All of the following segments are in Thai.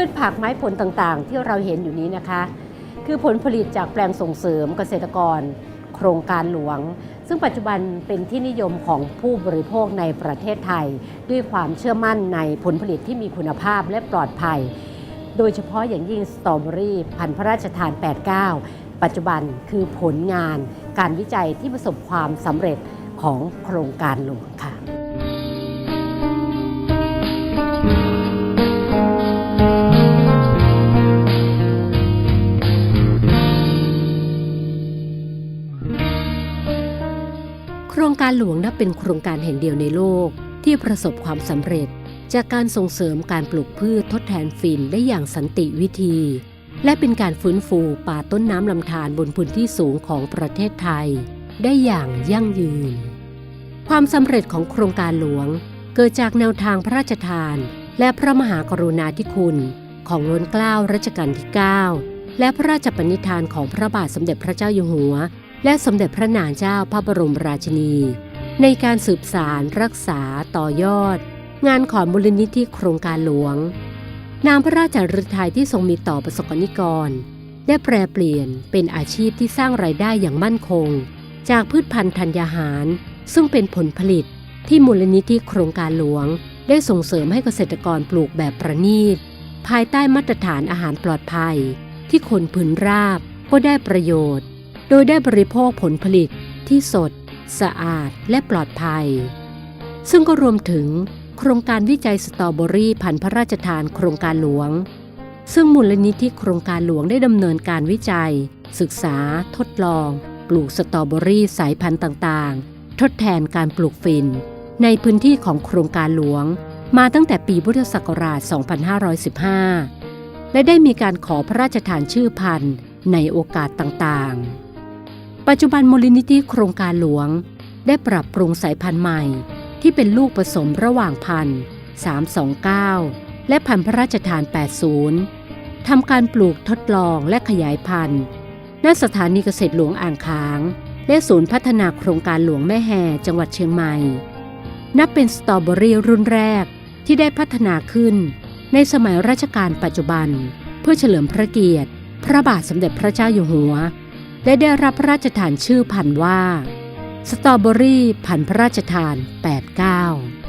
พืชผักไม้ผลต่างๆ ที่เราเห็นอยู่นี้นะคะ คือผลผลิตจากแปลงส่งเสริมเกษตรกร โครงการหลวง ซึ่งปัจจุบันเป็นที่นิยมของผู้บริโภคในประเทศไทย ด้วยความเชื่อมั่นในผลผลิตที่มีคุณภาพและปลอดภัย โดยเฉพาะอย่างยิ่งสตรอเบอรี่พันธุ์พระราชทาน 89 ปัจจุบันคือผลงาน การวิจัยที่ประสบความสำเร็จของโครงการหลวงค่ะ การหลวงนับเป็นโครงการแห่งเดียวในโลก ที่ประสบความสำเร็จ จากการส่งเสริมการปลูกพืชทดแทนฝิ่นได้อย่างสันติวิธี และเป็นการฟื้นฟูป่าต้นน้ำลำธารบนพื้นที่สูงของประเทศไทย ได้อย่างยั่งยืน ความสำเร็จของโครงการหลวง เกิดจากแนวทางพระราชทาน และพระมหากรุณาธิคุณ ของล้นเกล้ารัชกาลที่ 9 และพระราชปณิธานของพระบาทสมเด็จพระเจ้าอยู่หัว และสมเด็จพระนางเจ้าพระบรมราชินี ในการสืบสารรักษาต่อยอด งานของมูลนิธิโครงการหลวง นามพระราชฤทัยที่ทรงมีต่อประสบกนิกร ได้แปรเปลี่ยนเป็นอาชีพที่สร้างรายได้อย่างมั่นคง จากพืชพันธุ์ธัญญาหาร ซึ่งเป็นผลผลิตที่มูลนิธิโครงการหลวง ได้ส่งเสริมให้เกษตรกรปลูกแบบประณีต ภายใต้มาตรฐานอาหารปลอดภัย ที่คนพื้นราบก็ได้ประโยชน์ โดยได้บริโภคผลผลิตที่สด สะอาดและปลอดภัย ซึ่งก็รวมถึงโครงการวิจัยสตรอเบอรี่พันธุ์พระราชทานโครงการหลวง ซึ่งมูลนิธิโครงการหลวงได้ดำเนินการวิจัย ศึกษา ทดลอง ปลูกสตรอเบอรี่สายพันธุ์ต่างๆ ทดแทนการปลูกฝิ่น ในพื้นที่ของโครงการหลวง มาตั้งแต่ปีพุทธศักราช 2515 และได้มีการขอพระราชทานชื่อพันธุ์ในโอกาสต่างๆ ปัจจุบันมูลนิธิโครงการหลวง ได้ปรับปรุงสายพันธุ์ใหม่ ที่เป็นลูกผสมระหว่างพันธุ์ 329 และพันธุ์พระราชทาน 80 ทำการปลูกทดลองและขยายพันธุ์ณสถานีเกษตรหลวงอ่างค้าง และศูนย์พัฒนาโครงการหลวงแม่แห่จังหวัดเชียงใหม่ นับเป็นสตรอเบอรี่รุ่นแรกที่ได้พัฒนาขึ้น ในสมัยรัชกาลปัจจุบัน เพื่อเฉลิมพระเกียรติ พระบาทสมเด็จพระเจ้าอยู่หัว และได้รับพระราชทานชื่อพันธุ์ว่า สตรอเบอรี่พันธุ์พระราชทาน 89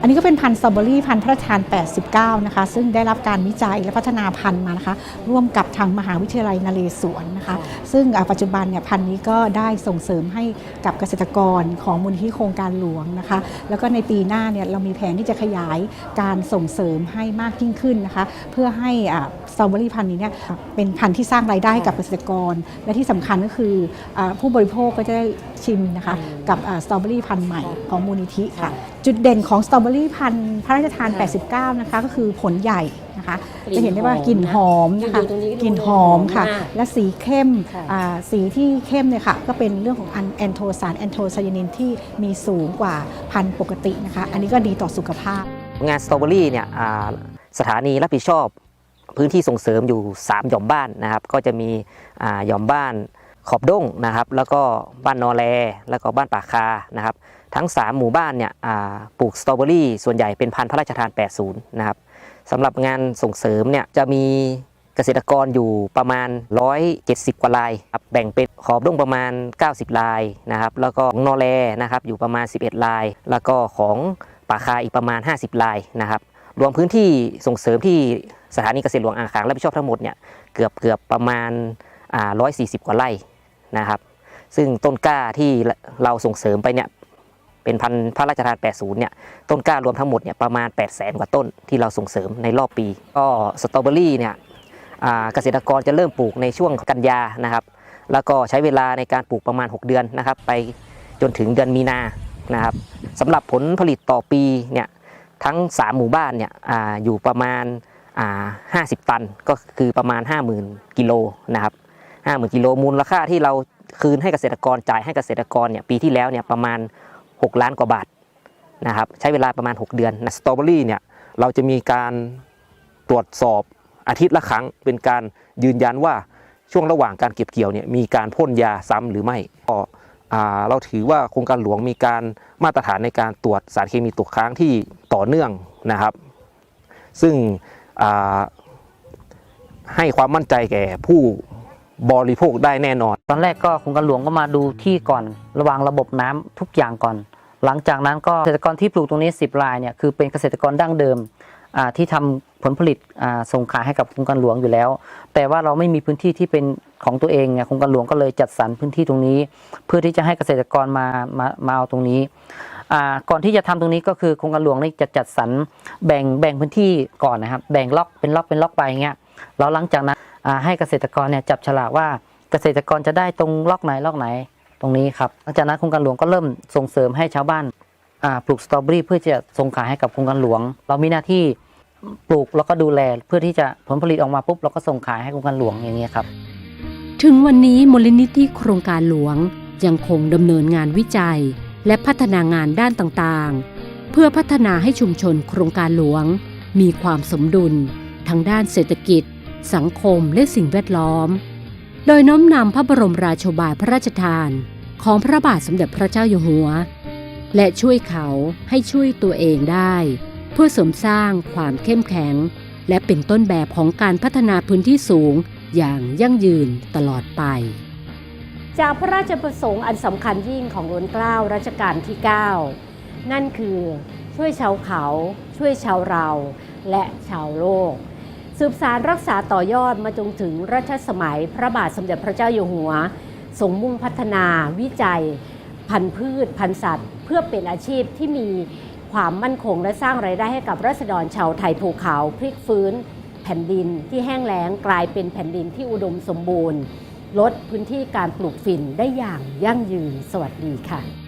อันนี้ก็เป็นพันธุ์สตรอเบอรี่พันธุ์พระราชทาน 89 นะคะ ซึ่งได้รับการวิจัยและพัฒนาพันธุ์มานะคะ ร่วมกับทางมหาวิทยาลัยนเรศวรนะคะ ซึ่งอ่าปัจจุบันเนี่ยพันธุ์นี้ก็ได้ส่งเสริมให้กับเกษตรกรของมูลที่โครงการหลวงนะคะ แล้วก็ในปีหน้าเนี่ยเรามีแผนที่จะขยายการส่งเสริมให้มากยิ่งขึ้นนะคะ เพื่อให้อ่าสตรอเบอรี่พันธุ์นี้เนี่ยเป็นพันธุ์ที่สร้างรายได้ให้กับเกษตรกร และที่สำคัญก็คืออาผู้บริโภคก็จะได้ชิมนะคะกับสตรอเบอรี่พันธุ์ใหม่ของมูลนิธิค่ะจุดเด่นของสตรอเบอรี่พันธุ์พระราชทาน 89 นะคะ ก็คือผลใหญ่นะคะ กลิ่นจะเห็นได้ว่ากลิ่นหอมนะคะอยู่ตรงนี้กลิ่นหอมค่ะ หอมมากและสีเข้มค่ะ อ่าสีที่เข้มเนี่ยค่ะ ก็เป็นเรื่องของอันแอนโทสารแอนโทไซยานินที่มีสูงกว่าพันธุ์ปกตินะคะ อันนี้ก็ดีต่อสุขภาพ งานสตรอเบอรี่เนี่ยอ่าสถานีรับผิดชอบ พื้นที่ส่งเสริมอยู่ 3 หย่อมบ้านนะครับ ก็จะมีอ่าหย่อมบ้าน ขอบด้งนะครับ แล้วก็บ้านนอแลแล้วก็บ้านป่าคานะครับ ทั้ง 3 หมู่บ้านเนี่ยปลูกสตรอเบอรี่ส่วนใหญ่เป็นพันธุ์พระราชทาน 80 นะครับสำหรับงานส่งเสริมเนี่ยจะมีเกษตรกรอยู่ประมาณ 170 กว่าลายครับแบ่งเป็นขอบด้งประมาณ 90 ลายนะครับ แล้วก็ของนอแลนะครับอยู่ประมาณ 11 ลาย แล้วก็ของป่าคาอีกประมาณ 50 ลายนะครับรวมพื้นที่ส่งเสริมที่สถานีเกษตรหลวงอ่างขางรับผิดชอบทั้งหมดเนี่ยเกือบเกือบประมาณอ่า140 กว่าไร่ นะครับ ซึ่งต้นกล้าที่เราส่งเสริมไปเนี่ยเป็นพันธุ์พระราชทาน 80 เนี่ย ต้นกล้ารวมทั้งหมดเนี่ยประมาณ 8 0 0แสนกว่าต้นที่เราส่งเสริมในรอบปี ก็สตรอเบอรี่เนี่ยเกษตรกรจะเริ่มปลูกในช่วงกันยานะครับ แล้วก็ใช้เวลาในการปลูกประมาณ 6 เดือนนะครับ ไปจนถึงเดือนมีนานะครับสำหรับผลผลิตต่อปีเนี่ยทั้ง 3 หมู่บ้านเนี่ยออยู่ประมาณ 50 ตันก็คือประมาณ 50,000 กิโลนะครับ 50,000กิโลมูลราคาที่เราคืนให้เกษตรกรจ่ายให้เกษตรกรเนี่ยปีที่แล้วเนี่ยประมาณ 6 ล้านกว่าบาทนะครับใช้เวลาประมาณ 6 เดือนนะสตรอเบอรี่เนี่ยเราจะมีการตรวจสอบอาทิตย์ละครั้ง เป็นการยืนยันว่าช่วงระหว่างการเก็บเกี่ยวเนี่ยมีการพ่นยาซ้ำหรือไม่ก็เราถือว่าโครงการหลวงมีการมาตรฐานในการตรวจสารเคมีตกค้างที่ต่อเนื่องนะครับ ซึ่งให้ความมั่นใจแก่ผู้ บริโภคได้แน่นอน ตอนแรกก็โครงการหลวงก็มาดูที่ก่อนระวางระบบน้ำทุกอย่างก่อน หลังจากนั้นก็เกษตรกรที่ปลูกตรงนี้ 10 รายเนี่ยคือเป็นเกษตรกรดั้งเดิมที่ทำผลผลิตส่งขายให้กับโครงการหลวงอยู่แล้ว แต่ว่าเราไม่มีพื้นที่ที่เป็นของตัวเองไงโครงการหลวงก็เลยจัดสรรพื้นที่ตรงนี้ เพื่อที่จะให้เกษตรกรมามามาเอาตรงนี้ก่อนที่จะทำตรงนี้ก็คือโครงการหลวงนี่จะจัดสรรแบ่งแบ่งพื้นที่ก่อนนะครับ แบ่งล็อกเป็นล็อกเป็นล็อกไปอย่างเงี้ยแล้วหลังจากนั้น ให้เกษตรกรเนี่ยจับฉลากว่าเกษตรกรจะได้ตรงล็อกไหนล็อกไหนตรงนี้ครับหลังจากนั้นโครงการหลวงก็เริ่มส่งเสริมให้ชาวบ้านปลูกสตรอเบอรี่เพื่อจะส่งขายให้กับโครงการหลวง เรามีหน้าที่ปลูกแล้วก็ดูแลเพื่อที่จะผลผลิตออกมาปุ๊บเราก็ส่งขายให้โครงการหลวงอย่างเงี้ครับ ถึงวันนี้มูลนิธิโครงการหลวงยังคงดำเนินงานวิจัย และพัฒนางานด้านต่างๆ เพื่อพัฒนาให้ชุมชนโครงการหลวง มีความสมดุล ทั้งด้านเศรษฐกิจ สังคมและสิ่งแวดล้อม โดยน้อมนำพระบรมราโชบายพระราชทานของพระบาทสมเด็จพระเจ้าอยู่หัว และช่วยเขาให้ช่วยตัวเองได้ เพื่อเสริมสร้างความเข้มแข็ง และเป็นต้นแบบของการพัฒนาพื้นที่สูงอย่างยั่งยืนตลอดไป จากพระราชประสงค์อันสำคัญยิ่งของล้นเกล้ารัชกาลที่ 9 นั่นคือช่วยชาวเขา ช่วยชาวเรา และชาวโลก สืบสารรักษาต่อยอดมาจนถึงรัชสมัยพระบาทสมเด็จพระเจ้าอยู่หัวทรงมุ่งพัฒนาวิจัย พันธุ์พืช พันธุ์สัตว์ เพื่อเป็นอาชีพที่มีความมั่นคงและสร้างไรายได้ให้กับรัษฎรชาวไทยภูเขาพลิกฟื้น แผ่นดินที่แห้งแล้งกลายเป็นแผ่นดินที่อุดมสมบูรณ์ ลดพื้นที่การปลูกฝิ่นได้อย่างยั่งยืนสวัสดีค่ะ